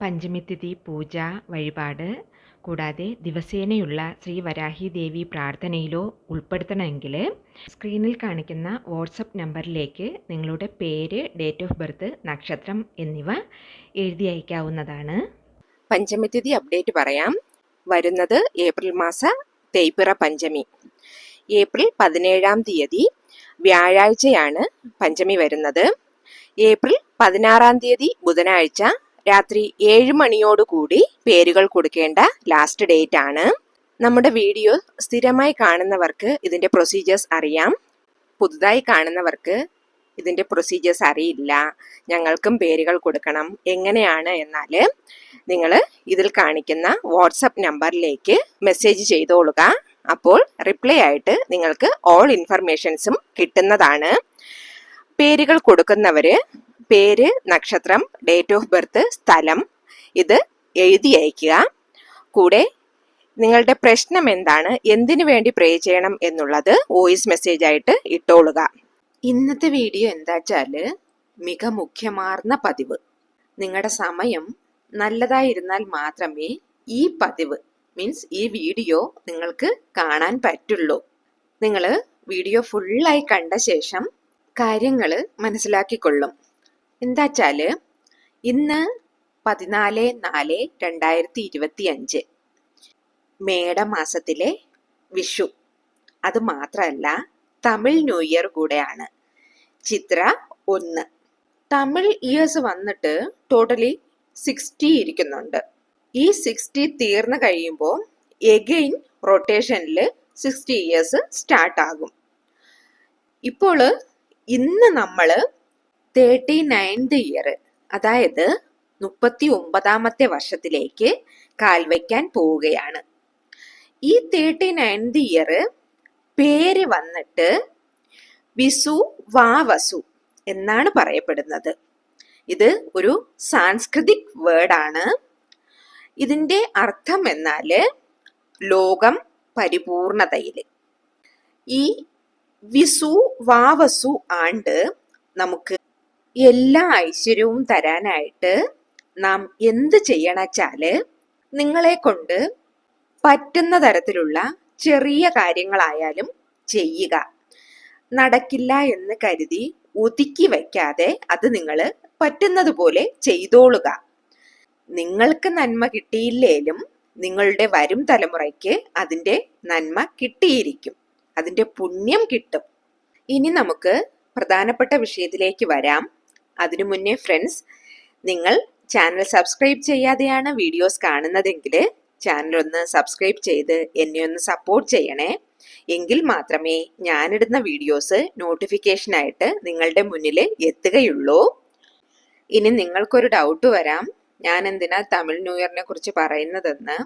പഞ്ചമിത്തിഥി പൂജ വഴിപാട് കൂടാതെ ദിവസേനയുള്ള ശ്രീ വരാഹി ദേവി പ്രാർത്ഥനയിലോ ഉൾപ്പെടുത്തണമെങ്കിൽ സ്ക്രീനിൽ കാണിക്കുന്ന വാട്സപ്പ് നമ്പറിലേക്ക് നിങ്ങളുടെ പേര് ഡേറ്റ് ഓഫ് ബർത്ത് നക്ഷത്രം എന്നിവ എഴുതി അയക്കാവുന്നതാണ്. പഞ്ചമിതിഥി അപ്ഡേറ്റ് പറയാം. വരുന്നത് ഏപ്രിൽ മാസ തേയ്പിറ പഞ്ചമി. ഏപ്രിൽ പതിനേഴാം തീയതി വ്യാഴാഴ്ചയാണ് പഞ്ചമി വരുന്നത്. ഏപ്രിൽ പതിനാറാം തീയതി ബുധനാഴ്ച രാത്രി ഏഴ് മണിയോടുകൂടി പേരുകൾ കൊടുക്കേണ്ട ലാസ്റ്റ് ഡേറ്റ് ആണ്. നമ്മുടെ വീഡിയോ സ്ഥിരമായി കാണുന്നവർക്ക് ഇതിന്റെ പ്രൊസീജിയേഴ്സ് അറിയാം. പുതുതായി കാണുന്നവർക്ക് ഇതിന്റെ പ്രൊസീജിയേഴ്സ് അറിയില്ല. ഞങ്ങൾക്കും പേരുകൾ കൊടുക്കണം. എങ്ങനെയാണ് എന്നാൽ നിങ്ങൾ ഇതിൽ കാണിക്കുന്ന വാട്സപ്പ് നമ്പറിലേക്ക് മെസ്സേജ് ചെയ്തോളുക. അപ്പോൾ റിപ്ലൈ ആയിട്ട് നിങ്ങൾക്ക് ഓൾ ഇൻഫർമേഷൻസും കിട്ടുന്നതാണ്. പേരുകൾ കൊടുക്കുന്നവര് പേര് നക്ഷത്രം ഡേറ്റ് ഓഫ് ബർത്ത് സ്ഥലം. ഇത് എഴുതി അയക്കുക കൂടെ നിങ്ങളുടെ പ്രശ്നം എന്താണ്? എന്തിനു വേണ്ടി പ്രേ ചെയ്യണം എന്നുള്ളത് വോയിസ് മെസ്സേജ് ആയിട്ട് ഇട്ടോളുക. ഇന്നത്തെ വീഡിയോ എന്താ വെച്ചാൽ മിക മുഖ്യമാർന്ന പതിവ്. നിങ്ങളുടെ സമയം നല്ലതായിരുന്നാൽ മാത്രമേ ഈ പതിവ് മീൻസ് ഈ വീഡിയോ നിങ്ങൾക്ക് കാണാൻ പറ്റുള്ളൂ. നിങ്ങൾ വീഡിയോ ഫുള്ളായി കണ്ട ശേഷം കാര്യങ്ങൾ മനസ്സിലാക്കിക്കൊള്ളും. എന്താച്ചാൽ ഇന്ന് പതിനാല് നാല് രണ്ടായിരത്തി ഇരുപത്തി അഞ്ച് മേടമാസത്തിലെ വിഷു. അത് മാത്രമല്ല തമിഴ് ന്യൂ ഇയർ കൂടെയാണ്. ചിത്ര ഒന്ന്. തമിഴ് ഇയേഴ്സ് വന്നിട്ട് ടോട്ടലി സിക്സ്റ്റി ഇരിക്കുന്നുണ്ട്. ഈ സിക്സ്റ്റി തീർന്നു കഴിയുമ്പോൾ എഗെയിൻ റൊട്ടേഷനിൽ സിക്സ്റ്റി ഇയേഴ്സ് സ്റ്റാർട്ട് ആകും ഇപ്പോൾ ഇന്ന് നമ്മൾ തേർട്ടി നയൻത് ഇയർ അതായത് മുപ്പത്തി ഒമ്പതാമത്തെ വർഷത്തിലേക്ക് കാൽവയ്ക്കാൻ പോവുകയാണ്. ഈ തേർട്ടി നയൻത് ഇയർ പേര് വന്നിട്ട് വിസു വാവസു എന്നാണ് പറയപ്പെടുന്നത്. ഇത് ഒരു സാംസ്കൃതിക് വേർഡാണ് ഇതിന്റെ അർത്ഥം എന്നാൽ ലോകം പരിപൂർണതയിൽ. ഈ വിസു വാവസു ആണ്ട് നമുക്ക് എല്ലാ ഐശ്വര്യവും തരാനായിട്ട് നാം എന്ത് ചെയ്യണച്ചാൽ നിങ്ങളെ കൊണ്ട് പറ്റുന്ന തരത്തിലുള്ള ചെറിയ കാര്യങ്ങളായാലും ചെയ്യുക. നടക്കില്ല എന്ന് കരുതി ഒതുക്കി വയ്ക്കാതെ അത് നിങ്ങൾ പറ്റുന്നതുപോലെ ചെയ്തോളുക. നിങ്ങൾക്ക് നന്മ കിട്ടിയില്ലേലും നിങ്ങളുടെ വരും തലമുറയ്ക്ക് അതിന്റെ നന്മ കിട്ടിയിരിക്കും. അതിന്റെ പുണ്യം കിട്ടും. ഇനി നമുക്ക് പ്രധാനപ്പെട്ട വിഷയത്തിലേക്ക് വരാം. അതിനു മുന്നേ ഫ്രണ്ട്സ് നിങ്ങൾ ചാനൽ സബ്സ്ക്രൈബ് ചെയ്യാതെയാണ് വീഡിയോസ് കാണുന്നതെങ്കിൽ ചാനൽ ഒന്ന് സബ്സ്ക്രൈബ് ചെയ്ത് എന്നെ ഒന്ന് സപ്പോർട്ട് ചെയ്യണേ. എങ്കിൽ മാത്രമേ ഞാനിടുന്ന വീഡിയോസ് നോട്ടിഫിക്കേഷനായിട്ട് നിങ്ങളുടെ മുന്നിൽ എത്തുകയുള്ളൂ. ഇനി നിങ്ങൾക്കൊരു ഡൗട്ട് വരാം. ഞാൻ എന്തിനാ തമിഴ് ന്യൂ ഇയറിനെ കുറിച്ച് പറയുന്നതെന്ന്?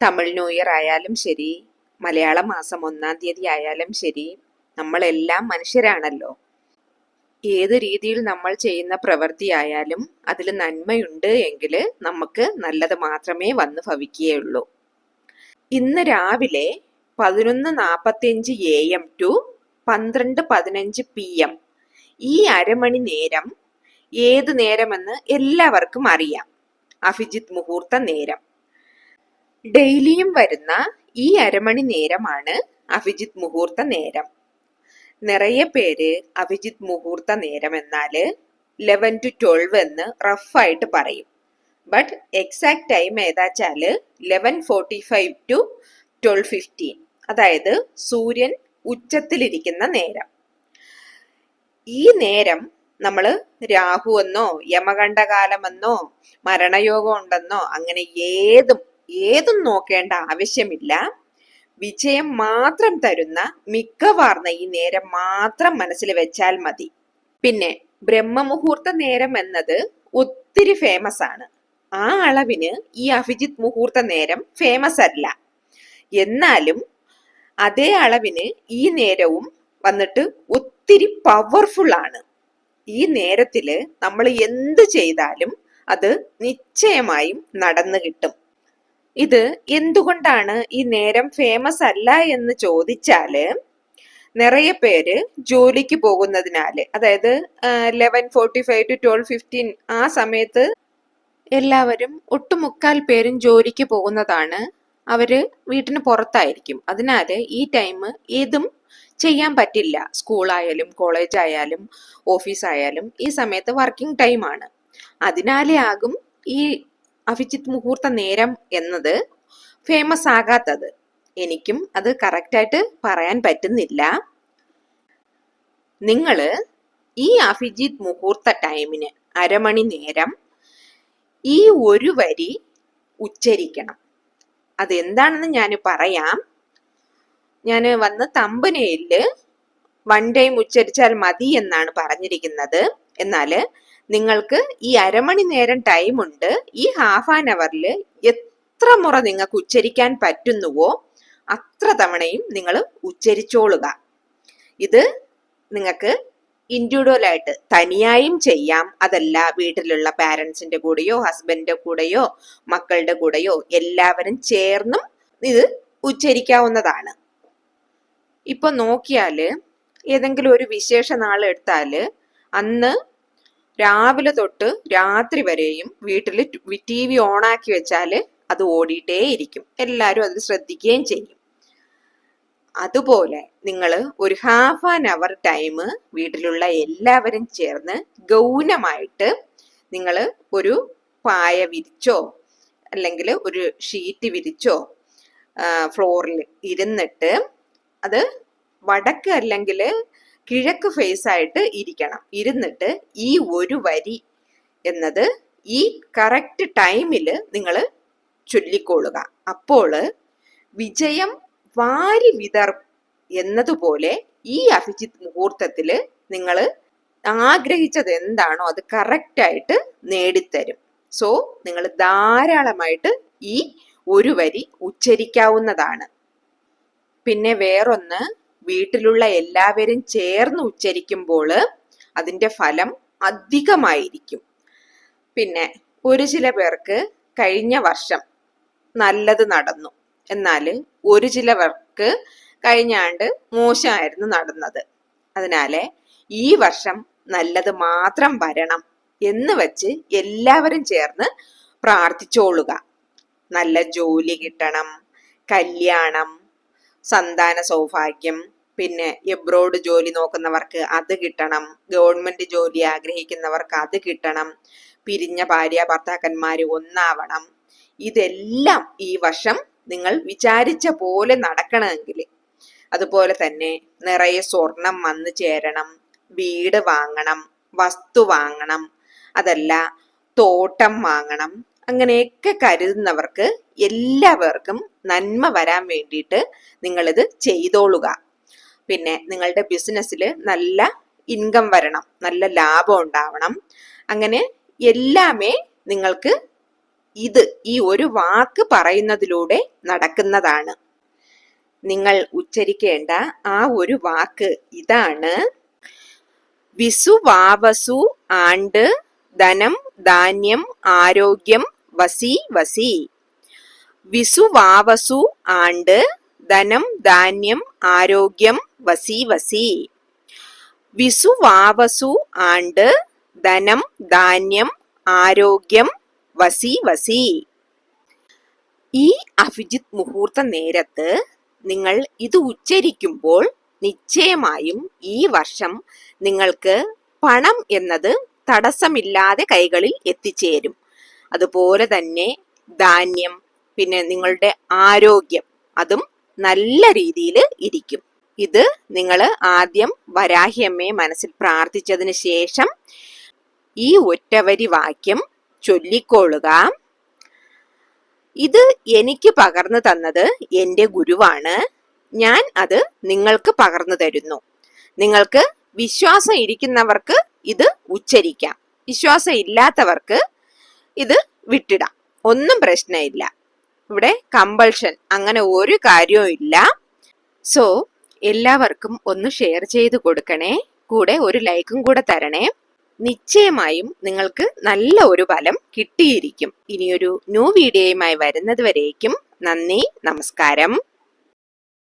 തമിഴ് ന്യൂ ഇയർ ആയാലും ശരി മലയാള മാസം ഒന്നാം തീയതി ആയാലും ശരി നമ്മളെല്ലാം മനുഷ്യരാണല്ലോ. ഏത് രീതിയിൽ നമ്മൾ ചെയ്യുന്ന പ്രവൃത്തിയായാലും അതിൽ നന്മയുണ്ട് എങ്കിൽ നമുക്ക് നല്ലത് മാത്രമേ വന്ന് ഭവിക്കുകയുള്ളൂ. ഇന്ന് രാവിലെ പതിനൊന്ന് നാൽപ്പത്തിയഞ്ച് എ എം ടു പന്ത്രണ്ട് പതിനഞ്ച് പി എം ഈ അരമണി നേരം ഏത് നേരമെന്ന് എല്ലാവർക്കും അറിയാം. അഭിജിത് മുഹൂർത്ത നേരം. ഡെയിലിയും വരുന്ന ഈ അരമണി നേരമാണ് അഭിജിത് മുഹൂർത്ത നേരം. നിറയെ പേര് അഭിജിത്ത് മുഹൂർത്ത നേരം എന്നാൽ ലെവൻ ടു ട്വൽവ് എന്ന് റഫായിട്ട് പറയും. But exact time ഏതാച്ചാൽ eleven forty five to twelve fifteen അതായത് സൂര്യൻ ഉച്ചത്തിലിരിക്കുന്ന നേരം. ഈ നേരം നമ്മൾ രാഹു എന്നോ യമകണ്ഠകാലമെന്നോ മരണയോഗം ഉണ്ടെന്നോ അങ്ങനെ ഏതും ഏതും നോക്കേണ്ട ആവശ്യമില്ല. വിജയം മാത്രം തരുന്ന മിക്കവാർന്ന ഈ നേരം മാത്രം മനസ്സിൽ വെച്ചാൽ മതി. പിന്നെ ബ്രഹ്മമുഹൂർത്ത നേരം എന്നത് ഒത്തിരി ഫേമസ് ആണ്. ആ അളവിന് ഈ അഭിജിത് മുഹൂർത്ത നേരം ഫേമസ് അല്ല. എന്നാലും അതേ അളവിന് ഈ നേരവും വന്നിട്ട് ഒത്തിരി പവർഫുൾ ആണ്. ഈ നേരത്തിൽ നമ്മൾ എന്ത് ചെയ്താലും അത് നിശ്ചയമായും നടന്നു കിട്ടും. ഇത് എന്തുകൊണ്ടാണ് ഈ നേരം ഫേമസ് അല്ല എന്ന് ചോദിച്ചാൽ നിറയെ പേര് ജോലിക്ക് പോകുന്നതിനാല്. അതായത് eleven forty five to twelve fifteen ആ സമയത്ത് എല്ലാവരും ഒട്ടുമുക്കാൽ പേരും ജോലിക്ക് പോകുന്നതാണ് അവർ വീട്ടിന് പുറത്തായിരിക്കും. അതിനാല് ഈ ടൈം ഏതും ചെയ്യാൻ പറ്റില്ല. സ്കൂളായാലും കോളേജ് ആയാലും ഓഫീസ് ആയാലും ഈ സമയത്ത് വർക്കിംഗ് ടൈമാണ് അതിനാലേ ആകും ഈ അഭിജിത്ത് മുഹൂർത്ത നേരം എന്നത് ഫേമസ് ആകാത്തത്. എനിക്കും അത് കറക്റ്റായിട്ട് പറയാൻ പറ്റുന്നില്ല. നിങ്ങൾ ഈ അഭിജിത്ത് മുഹൂർത്ത ടൈമിന് അരമണി നേരം ഈ ഒരു വരി ഉച്ചരിക്കണം. അതെന്താണെന്ന് ഞാൻ പറയാം. ഞാൻ വന്ന് തമ്പനയിൽ വൺ ടൈം ഉച്ചരിച്ചാൽ മതി എന്നാണ് പറഞ്ഞിരിക്കുന്നത്. എന്നാൽ നിങ്ങൾക്ക് ഈ അരമണി നേരം ടൈമുണ്ട് ഈ ഹാഫ് ആൻ അവറിൽ എത്ര മുറ നിങ്ങൾക്ക് ഉച്ചരിക്കാൻ പറ്റുന്നുവോ അത്ര തവണയും നിങ്ങൾ ഉച്ചരിച്ചോളുക. ഇത് നിങ്ങൾക്ക് ഇൻഡിവിജ്വൽ ആയിട്ട് തനിയായും ചെയ്യാം. അതല്ല വീട്ടിലുള്ള പാരൻസിന്റെ കൂടെയോ ഹസ്ബൻഡിന്റെ കൂടെയോ മക്കളുടെ കൂടെയോ എല്ലാവരും ചേർന്നും ഇത് ഉച്ചരിക്കാവുന്നതാണ്. ഇപ്പൊ നോക്കിയാൽ ഏതെങ്കിലും ഒരു വിശേഷ നാൾ എടുത്താൽ അന്ന് രാവിലെ തൊട്ട് രാത്രി വരെയും വീട്ടിൽ ടി വി ഓണാക്കി വെച്ചാൽ അത് ഓടിയിട്ടേ ഇരിക്കും എല്ലാവരും അത് ശ്രദ്ധിക്കുകയും ചെയ്യും. അതുപോലെ നിങ്ങൾ ഒരു ഹാഫ് ആൻ അവർ ടൈം വീട്ടിലുള്ള എല്ലാവരും ചേർന്ന് ഗൗനമായിട്ട് നിങ്ങൾ ഒരു പായ വിരിച്ചോ അല്ലെങ്കിൽ ഒരു ഷീറ്റ് വിരിച്ചോ ഫ്ലോറിൽ ഇരുന്നിട്ട് അത് വടക്ക് അല്ലെങ്കിൽ കിഴക്ക് ഫേസ് ആയിട്ട് ഇരിക്കണം. ഇരുന്നിട്ട് ഈ ഒരു വരി എന്നത് ഈ കറക്റ്റ് ടൈമിൽ നിങ്ങൾ ചൊല്ലിക്കൊള്ളുക. അപ്പോൾ വിജയം വാരി വിതർ എന്നതുപോലെ ഈ അഭിജിത്ത് മുഹൂർത്തത്തിൽ നിങ്ങൾ ആഗ്രഹിച്ചത് എന്താണോ അത് കറക്റ്റായിട്ട് നേടിത്തരും. സോ നിങ്ങൾ ധാരാളമായിട്ട് ഈ ഒരു വരി ഉച്ചരിക്കാവുന്നതാണ്. പിന്നെ വേറൊന്ന് വീട്ടിലുള്ള എല്ലാവരും ചേർന്ന് ഉച്ചരിക്കുമ്പോൾ അതിന്റെ ഫലം അധികമായിരിക്കും. പിന്നെ ഒരു ചില പേർക്ക് കഴിഞ്ഞ വർഷം നല്ലത് നടന്നു. എന്നാൽ ഒരു ചില പേർക്ക് കഴിഞ്ഞ ആണ്ട് മോശമായിരുന്നു നടന്നത്. അതിനാലെ ഈ വർഷം നല്ലത് മാത്രം വരണം എന്ന് വെച്ച് എല്ലാവരും ചേർന്ന് പ്രാർത്ഥിച്ചോളുക. നല്ല ജോലി കിട്ടണം കല്യാണം സന്താന സൗഭാഗ്യം പിന്നെ എബ്രോഡ് ജോലി നോക്കുന്നവർക്ക് അത് കിട്ടണം ഗവൺമെന്റ് ജോലി ആഗ്രഹിക്കുന്നവർക്ക് അത് കിട്ടണം പിരിഞ്ഞ ഭാര്യ ഭർത്താക്കന്മാർ ഒന്നാവണം. ഇതെല്ലാം ഈ വർഷം നിങ്ങൾ വിചാരിച്ച പോലെ നടക്കണമെങ്കിൽ. അതുപോലെ തന്നെ നിറയെ സ്വർണം വന്നു ചേരണം വീട് വാങ്ങണം വസ്തു വാങ്ങണം അതല്ല തോട്ടം വാങ്ങണം അങ്ങനെയൊക്കെ കരുതുന്നവർക്ക് എല്ലാവർക്കും നന്മ വരാൻ വേണ്ടിയിട്ട് നിങ്ങളിത് ചെയ്തോളുക. പിന്നെ നിങ്ങളുടെ ബിസിനസ്സിൽ നല്ല ഇൻകം വരണം നല്ല ലാഭം ഉണ്ടാവണം. അങ്ങനെ എല്ലാമേ നിങ്ങൾക്ക് ഇത് ഈ ഒരു വാക്ക് പറയുന്നതിലൂടെ നടക്കുന്നതാണ്. നിങ്ങൾ ഉച്ചരിക്കേണ്ട ആ ഒരു വാക്ക് ഇതാണ്. വിസു വാവസു ആണ്ട് ധനം ധാന്യം ആരോഗ്യം വസി വസി. വിസുവാവസു ആണ്ട് ധനം ധാന്യം ആരോഗ്യം വസി വസി. വിസുവാവസു ആണ്ട് ധനം ധാന്യം ആരോഗ്യം വസി വസി. ഈ അഭിജിത് മുഹൂർത്ത നേരത്ത് നിങ്ങൾ ഇത് ഉച്ചരിക്കുമ്പോൾ നിശ്ചയമായും ഈ വർഷം നിങ്ങൾക്ക് പണം എന്നത് തടസ്സമില്ലാതെ കൈകളിൽ എത്തിച്ചേരും. അതുപോലെ തന്നെ ധാന്യം പിന്നെ നിങ്ങളുടെ ആരോഗ്യം അതും നല്ല രീതിയിൽ ഇരിക്കും. ഇത് നിങ്ങൾ ആദ്യം വരാഹിയമ്മയെ മനസ്സിൽ പ്രാർത്ഥിച്ചതിന് ശേഷം ഈ ഒറ്റവരി വാക്യം ചൊല്ലിക്കൊള്ളുക. ഇത് എനിക്ക് പകർന്നു തന്നത് എന്റെ ഗുരുവാണ്. ഞാൻ അത് നിങ്ങൾക്ക് പകർന്നു തരുന്നു. നിങ്ങൾക്ക് വിശ്വാസം ഇരിക്കുന്നവർക്ക് ഇത് ഉച്ചരിക്കാം. വിശ്വാസം ഇല്ലാത്തവർക്ക് ഇത് വിട്ടിടാം. ഒന്നും പ്രശ്നമില്ല. ഇവിടെ കമ്പൾഷൻ അങ്ങനെ ഒരു കാര്യവും ഇല്ല. സോ എല്ലാവർക്കും ഒന്ന് ഷെയർ ചെയ്ത് കൊടുക്കണേ. കൂടെ ഒരു ലൈക്കും കൂടെ തരണേ. നിശ്ചയമായും നിങ്ങൾക്ക് നല്ല ഒരു ഫലം കിട്ടിയിരിക്കും. ഇനിയൊരു ന്യൂ വീഡിയോയുമായി വരുന്നത് വരേക്കും. നന്ദി നമസ്കാരം.